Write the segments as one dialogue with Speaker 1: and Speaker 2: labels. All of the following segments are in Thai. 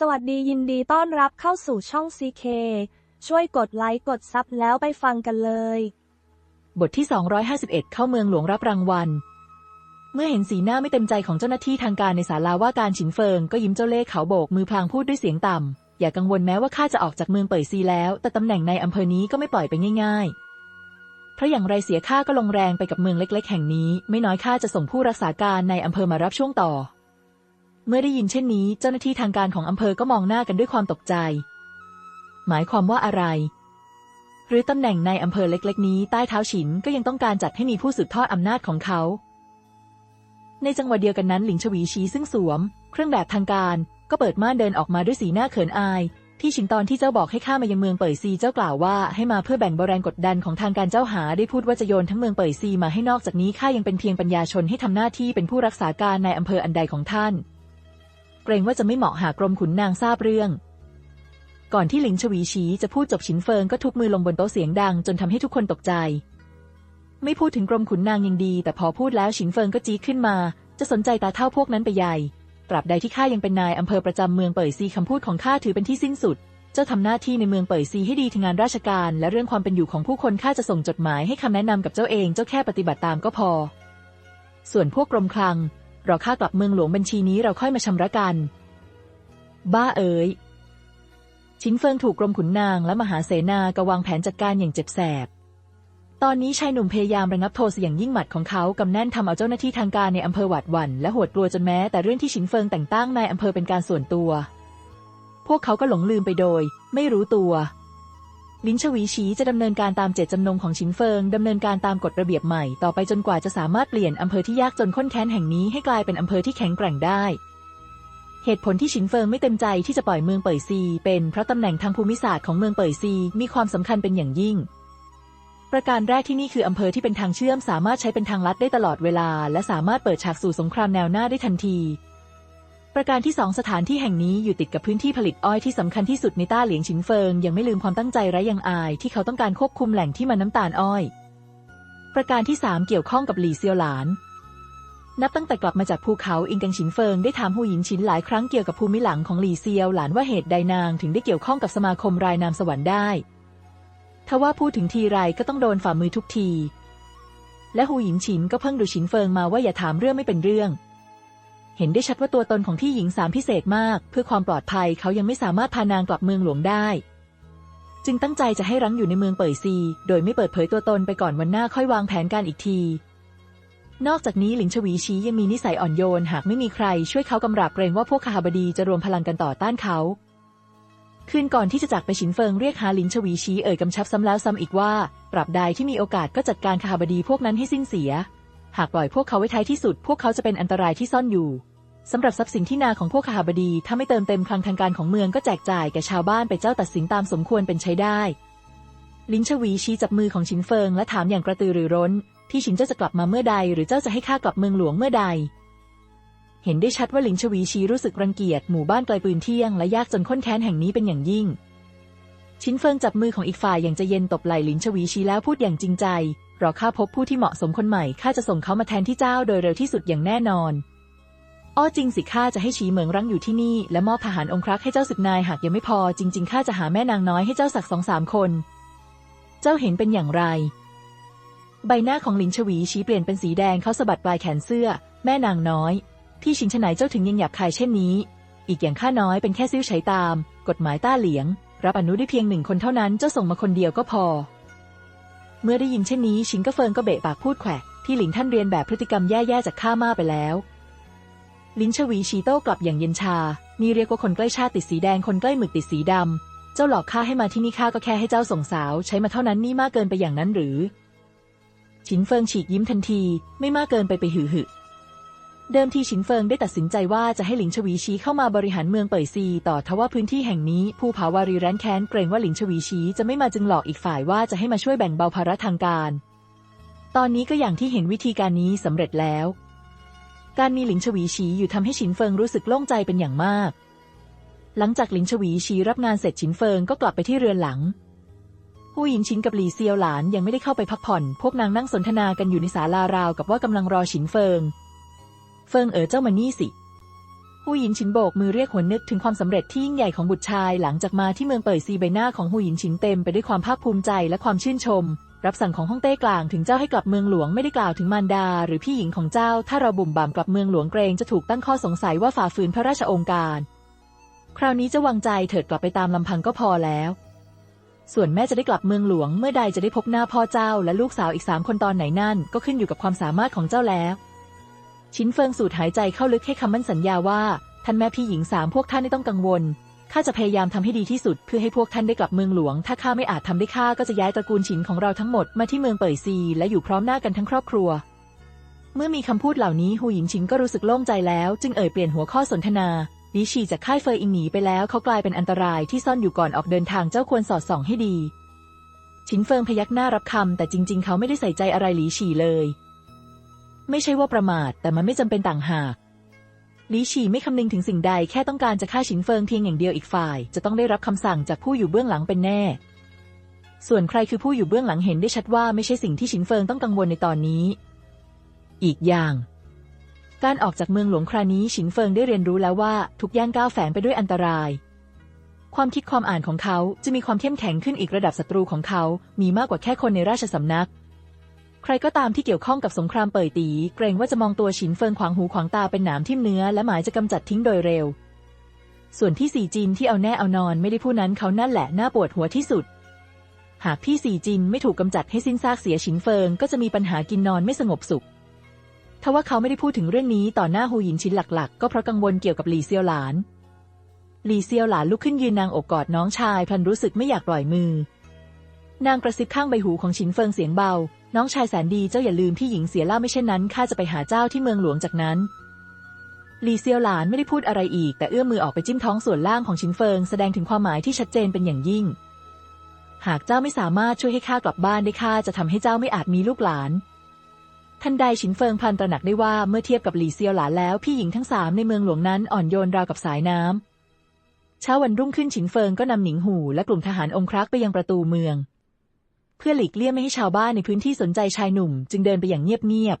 Speaker 1: สวัสดียินดีต้อนรับเข้าสู่ช่อง CK ช่วยกดไลค์กดซับแล้วไปฟังกันเลย
Speaker 2: บทที่ 251 เข้าเมืองหลวงรับรางวัล เมื่อเห็นสีหน้าไม่เต็มใจของเจ้าหน้าที่ทางการในศาลาว่าการฉินเฟิงก็ยิ้มเจ้าเล่ห์เขาโบกมือพลางพูดด้วยเสียงต่ำ อย่ากังวลแม้ว่าข้าจะออกจากเมืองเป่ยซีแล้ว แต่ตำแหน่งในอำเภอนี้ก็ไม่ปล่อยไปง่าย ๆ เพราะอย่างไรเสียข้าก็ลงแรงไปกับเมืองเล็ก ๆ แห่งนี้ ไม่น้อยข้าจะส่งผู้รักษาการในอำเภอมารับช่วงต่อ เมื่อได้ยินเช่นนี้ เจ้าหน้าที่ทางการของอำเภอก็มองหน้ากันด้วยความตกใจ หมายความว่าอะไร หรือตำแหน่งในอำเภอเล็ก ๆ นี้ใต้เท้าฉินก็ยังต้องการจัดให้มีผู้สืบทอดอำนาจของเขา ในจังหวะเดียวกันนั้นหลิงชวีชีซึ่งสวม เครื่องแบบทางการ ก็เปิดม่านเดินออกมาด้วยสีหน้าเขินอาย ที่ฉินตอนที่เจ้าบอกให้ข้ามายังเมืองเป่ยซีเจ้ากล่าวว่าให้มาเพื่อแบ่งเบาแรงกดดันของทางการเจ้าหาได้พูดว่าจะโยนทั้งเมืองเป่ยซีมาให้นอกจากนี้ข้ายังเป็นเพียงปัญญาชนให้ทำหน้าที่เป็นผู้รักษาการในอำเภออันใดของท่าน เกรงว่าจะไม่เหมาะหากรมขุนนางทราบเรื่อง ก่อนที่หลิงชวีชีจะพูดจบฉินเฟิงก็ทุบมือลงบนโต๊ะเสียงดังจนทำให้ทุกคนตกใจ ไม่พูดถึงกรมขุนนางยังดี แต่พอพูดแล้วฉินเฟิงก็จี๊ขึ้นมา จะสนใจตาเท่าพวกนั้นไปใหญ่ตราบใดที่ข้ายังเป็นนายอำเภอประจำเมืองเป่ยซีคำพูดของข้าถือเป็นที่สิ้นสุด เจ้าทำหน้าที่ในเมืองเป่ยซีให้ดีทางงานราชการ และเรื่องความเป็นอยู่ของผู้คนข้าจะส่งจดหมายให้คำแนะนำกับเจ้าเอง เจ้าแค่ปฏิบัติตามก็พอ ส่วนพวกกรมคลัง รอข้ากลับเมืองหลวงบัญชีนี้เราค่อยมาชำระกัน บ้าเอ๋ยชินเฟิงถูกกรมขุนนางและมหาเสนากวางแผนจัดการอย่างเจ็บแสบ ตอนนี้ชายหนุ่มพยายามระงับโทสะอย่างยิ่งหมัดของเขากำแน่นทำเอาเจ้าหน้าที่ทางการในอำเภอหวาดหวั่นและหดกลัวจนแม้แต่เรื่องที่ชินเฟิงแต่งตั้งนายอำเภอเป็นการส่วนตัว พวกเขาก็หลงลืมไปโดย ไม่รู้ตัว ลินชวีชีจะดำเนินการตามเจตจำนงของชินเฟิงดำเนินการตามกฎระเบียบใหม่ต่อไปจนกว่าจะสามารถเปลี่ยนอำเภอที่ยากจนข้นแค้นแห่งนี้ให้กลายเป็นอำเภอที่แข็งแกร่งได้ เหตุผลที่ฉินเฟิงไม่เต็มใจที่จะปล่อยเมืองเป่ยซี เป็นเพราะตำแหน่งทางภูมิศาสตร์ของเมืองเป่ยซี มีความสำคัญเป็นอย่างยิ่ง ประการแรกที่นี่คืออำเภอที่เป็นทางเชื่อมสามารถใช้เป็นทางลัดได้ตลอดเวลา และสามารถเปิดฉากสู่สงครามแนวหน้าได้ทันที ประการที่สองสถานที่แห่งนี้อยู่ติดกับพื้นที่ผลิตอ้อยที่สำคัญที่สุดในต้าเหลียงฉินเฟิง ยังไม่ลืมความตั้งใจไร้ยังอาย ที่เขาต้องการควบคุมแหล่งที่มันน้ำตาลอ้อย ประการที่สามเกี่ยวข้องกับหลี่เซียวหลาน นับตั้งแต่กลับมาจากภูเขาอิงกังฉินเฟิงได้ถามหูหยินฉินหลายครั้งเกี่ยวกับภูมิหลังของหลี่เซียวหลานว่าเหตุใดนางถึงได้เกี่ยวข้องกับสมาคมรายนามสวรรค์ได้ทว่าพูดถึงทีไรก็ต้องโดนฝ่ามือทุกที และหูหยินฉินก็เพิ่งดูฉินเฟิงมาว่าอย่าถามเรื่องไม่เป็นเรื่อง เห็นได้ชัดว่าตัวตนของพี่หญิงสามพิเศษมาก เพื่อความปลอดภัยเขายังไม่สามารถพานางกลับเมืองหลวงได้ จึงตั้งใจจะให้รั้งอยู่ในเมืองเป่ยซี โดยไม่เปิดเผยตัวตนไปก่อนวันหน้าค่อยวางแผนการอีกที นอกจากนี้หลิงชวีชียังมีนิสัยอ่อนโยน หากไม่มีใครช่วยเขากำราบเกรงว่าพวกขหบดีจะรวมพลังกันต่อต้านเขาคืนก่อนที่จะจากไปฉินเฟิงเรียกหาหลินชวีชีเอ่ยกำชับซ้ำแล้วซ้ำอีกว่า ปรับใดที่มีโอกาสก็จัดการขหบดีพวกนั้นให้สิ้นเสีย หากปล่อยพวกเขาไว้ท้ายที่สุด พวกเขาจะเป็นอันตรายที่ซ่อนอยู่สำหรับทรัพย์สินที่นาของพวกขหบดี ถ้าไม่เติมเต็มคลังทางการของเมืองก็แจกจ่ายแก่ชาวบ้านไปเจ้าตัดสินตามสมควรเป็นใช้ได้ ลินชวีชี้จับมือของฉินเฟิงและถามอย่างกระตือรือร้น ที่ฉินเจ้าจะกลับมาเมื่อใด หรือเจ้าจะให้ข้ากลับเมืองหลวงเมื่อใด เห็นได้ชัดว่าหลิงชวีชีรู้สึกรังเกียจหมู่บ้านไกลปืนเที่ยงและยากจนข้นแค้นแห่งนี้เป็นอย่างยิ่ง ชินเฟิงจับมือของอีกฝ่ายอย่างใจเย็นตบไหล่หลินชวีชีแล้วพูดอย่างจริงใจ รอข้าพบผู้ที่เหมาะสมคนใหม่ข้าจะส่งเขามาแทนที่เจ้าโดยเร็วที่สุดอย่างแน่นอน อ้อจริงสิข้าจะให้ฉีเหมิงรั้งอยู่ที่นี่ และมอบทหารองครักษ์ให้เจ้าสึกนายหากยังไม่พอ จริงๆข้าจะหาแม่นางน้อยให้เจ้าสักสองสามคน เจ้าเห็นเป็นอย่างไร ใบหน้าของหลินชวีชี้เปลี่ยนเป็นสีแดงเขาสะบัดปลายแขนเสื้อ แม่นางน้อย ที่ชินชนายเจ้าถึงยังหยาบคายเช่นนี้ อีกอย่างข้าน้อยเป็นแค่ซิ้วใช้ตาม กฎหมายต้าเหลียง รับอนุได้เพียงหนึ่งคนเท่านั้นเจ้าส่งมาคนเดียวก็พอ เมื่อได้ยินเช่นนี้ชินก็เฟิงก็เบะปากพูดแขวะที่หลิงท่านเรียนแบบพฤติกรรมแย่ๆจากข้ามาไปแล้ว ลินชวีชีโต้กลับอย่างเย็นชา นี่เรียกว่าคนใกล้ชาติติดสีแดงคนใกล้หมึกติดสีดำเจ้าหลอกข้าให้มาที่นี่ข้าก็แค่ให้เจ้าส่งสาว ใช้มาเท่านั้นนี่มากเกินไปอย่างนั้นหรือ ชินเฟิงฉีกยิ้มทันที ไม่มากเกินไปไปหือหื เดิมทีฉินเฟิงได้ตัดสินใจว่าจะให้หลิงชวีชีเข้ามาบริหารเมืองเป่ยซี ต่อทว่าพื้นที่แห่งนี้ผู้ผาวารีแร้นแค้นเกรงว่าหลิงชวีชีจะไม่มาจึงหลอกอีกฝ่ายว่าจะให้มาช่วยแบ่งเบาภาระทางการ ตอนนี้ก็อย่างที่เห็นวิธีการนี้สำเร็จแล้ว การมีหลิงชวีชีอยู่ทำให้ฉินเฟิงรู้สึกโล่งใจเป็นอย่างมาก หลังจากหลิงชวีชีรับงานเสร็จฉินเฟิงก็กลับไปที่เรือนหลังผู้หญิงชินกับหลีเซียวหลานยังไม่ได้เข้าไปพักผ่อน พวกนางนั่งสนทนากันอยู่ในศาลาราวกับว่ากำลังรอฉินเฟิง เฟิงเอ๋อเจ้ามานี่สิหูหยินฉินโบกมือเรียกหวนนึกถึงความสำเร็จที่ยิ่งใหญ่ของบุตรชายหลังจากมาที่เมืองเป่ยซีใบหน้าของหูหยินฉินเต็มไปด้วยความภาคภูมิใจและความชื่นชม รับสั่งของฮ่องเต้กลางถึงเจ้าให้กลับเมืองหลวงไม่ได้กล่าวถึงมารดา หรือพี่หญิงของเจ้า ถ้าเราบุ่มบ่ามกลับเมืองหลวงเกรงจะถูกตั้งข้อสงสัยว่าฝ่าฝืนพระราชองการ คราวนี้จะวางใจเถิดกลับไปตามลำพังก็พอแล้ว ส่วนแม่จะได้กลับเมืองหลวงเมื่อใดจะได้พบหน้าพ่อเจ้า และลูกสาวอีกสามคนตอนไหนนั่นก็ขึ้นอยู่กับความสามารถของเจ้าแล้ว ชินเฟิงสูดหายใจเข้าลึกให้คำมั่นสัญญาว่า ท่านแม่พี่หญิงสามพวกท่านไม่ต้องกังวลข้าจะพยายามทำให้ดีที่สุดเพื่อให้พวกท่านได้กลับเมืองหลวง ถ้าข้าไม่อาจทำได้ข้าก็จะย้ายตระกูลฉินของเราทั้งหมดมาที่เมืองเป่ยซี และอยู่พร้อมหน้ากันทั้งครอบครัว เมื่อมีคำพูดเหล่านี้หูหยินชิงก็รู้สึกโล่งใจแล้ว จึงเอ่ยเปลี่ยนหัวข้อสนทนาลิฉีจากค่ายเฟยอิงหนีไปแล้วเขากลายเป็นอันตรายที่ซ่อนอยู่ก่อนออกเดินทางเจ้าควรสอดส่องให้ดีชินเฟิงพยักหน้ารับคำแต่จริง ๆ เขาไม่ได้ใส่ใจอะไรหลีฉีเลย ไม่ใช่ว่าประมาท แต่มันไม่จำเป็นต่างหากลีฉีไม่คำนึงถึงสิ่งใดแค่ต้องการจะฆ่าชินเฟิงเพียงอย่างเดียวอีกฝ่าย จะต้องได้รับคำสั่งจากผู้อยู่เบื้องหลังเป็นแน่ ส่วนใครคือผู้อยู่เบื้องหลังเห็นได้ชัดว่าไม่ใช่สิ่งที่ชินเฟิงต้องกังวลในตอนนี้ อีกอย่าง การออกจากเมืองหลวงครานี้ฉินเฟิงได้เรียนรู้แล้วว่าทุกย่างก้าวแฝงไปด้วยอันตราย ความคิดความอ่านของเขาจะมีความเข้มแข็งขึ้นอีกระดับศัตรูของเขา มีมากกว่าแค่คนในราชสำนัก ใครก็ตามที่เกี่ยวข้องกับสงครามเป่ยตี เกรงว่าจะมองตัวฉินเฟิงขวางหูขวางตาเป็นหนามทิ่มเนื้อและหมายจะกำจัดทิ้งโดยเร็ว ส่วนที่สี่จินที่เอาแน่เอานอนไม่ได้ผู้นั้นเขานั่นแหละน่าปวดหัวที่สุด หากพี่สี่จินไม่ถูกกำจัดให้สิ้นซากเสียฉินเฟิงก็จะมีปัญหากินนอนไม่สงบสุขทว่าเขาไม่ได้พูดถึงเรื่องนี้ต่อหน้าฮูหยินชินหลัก ๆ ก็เพราะกังวลเกี่ยวกับหลี่เซียวหลานหลี่เซียวหลานลุกขึ้นยืนนางอกกอดน้องชายพลันรู้สึกไม่อยากปล่อยมือ นางกระซิบข้างใบหูของชินเฟิงเสียงเบา น้องชายแสนดีเจ้าอย่าลืมพี่หญิงเสียเล่าไม่เช่นนั้นข้าจะไปหาเจ้าที่เมืองหลวงจากนั้นลีเซียวหลานไม่ได้พูดอะไรอีก แต่เอื้อมมือออกไปจิ้มท้องส่วนล่างของชินเฟิง แสดงถึงความหมายที่ชัดเจนเป็นอย่างยิ่ง หากเจ้าไม่สามารถช่วยให้ข้ากลับบ้านได้ข้าจะทำให้เจ้าไม่อาจมีลูกหลาน ทันใดฉินเฟิงพันตระหนักได้ว่าเมื่อเทียบกับหลีเซียวหลานแล้วพี่หญิงทั้งสามในเมืองหลวงนั้นอ่อนโยนราวกับสายน้ำเช้าวันรุ่งขึ้นฉินเฟิงก็นำหนิงหูและกลุ่มทหารองครักษ์ไปยังประตูเมือง เพื่อหลีกเลี่ยงไม่ให้ชาวบ้านในพื้นที่สนใจชายหนุ่ม จึงเดินไปอย่างเงียบ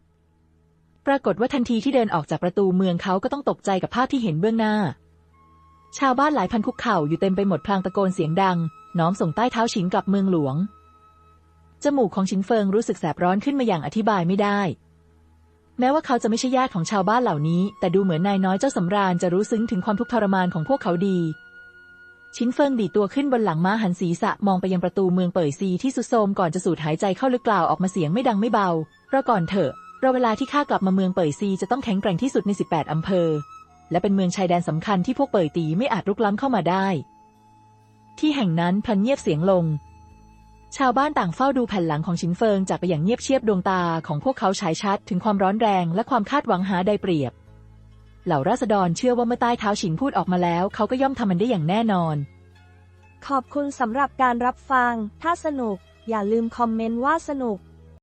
Speaker 2: ๆ ปรากฏว่าทันทีที่เดินออกจากประตูเมืองเขาก็ต้องตกใจกับภาพที่เห็นเบื้องหน้า ชาวบ้านหลายพันคุกเข่าอยู่เต็มไปหมดพลางตะโกนเสียงดัง น้อมส่งใต้เท้าฉินกลับเมืองหลวง จมูกของฉินเฟิงรู้สึกแสบร้อนขึ้นมาอย่างอธิบายไม่ได้ แม้ว่าเขาจะไม่ใช่ญาติของชาวบ้านเหล่านี้ แต่ดูเหมือนนายน้อยเจ้าสำราญจะรู้ซึ้งถึงความทุกข์ทรมานของพวกเขาดี ชินเฟิงดีตัวขึ้นบนหลังม้าหันศีรษะมองไปยังประตูเมืองเป่ยซีที่สุดโทมก่อนจะสูดหายใจเข้าลึกกล่าวออกมาเสียงไม่ดังไม่เบา เราก่อนเถอะเราเวลาที่ข้ากลับมาเมืองเป่ยซีจะต้องแข็งแกร่งที่สุดใน 18 อำเภอ และเป็นเมืองชายแดนสำคัญที่พวกเป่ยตีไม่อาจรุกล้ำเข้ามาได้ ที่แห่งนั้นพลันเงียบเสียงลง ชาวบ้านต่างเฝ้าดูแผ่นหลังของชินเฟิงจากไปอย่างเงียบเชียบดวงตาของพวกเขาฉายชัดถึงความร้อนแรงและความคาดหวังหาได้เปรียบ เหล่าราษฎรเชื่อว่าเมื่อใต้เท้าฉินพูดออกมาแล้ว เขาก็ย่อมทำมันได้อย่างแน่นอน
Speaker 1: ขอบคุณสำหรับการรับฟัง ถ้าสนุก อย่าลืมคอมเมนต์ว่าสนุก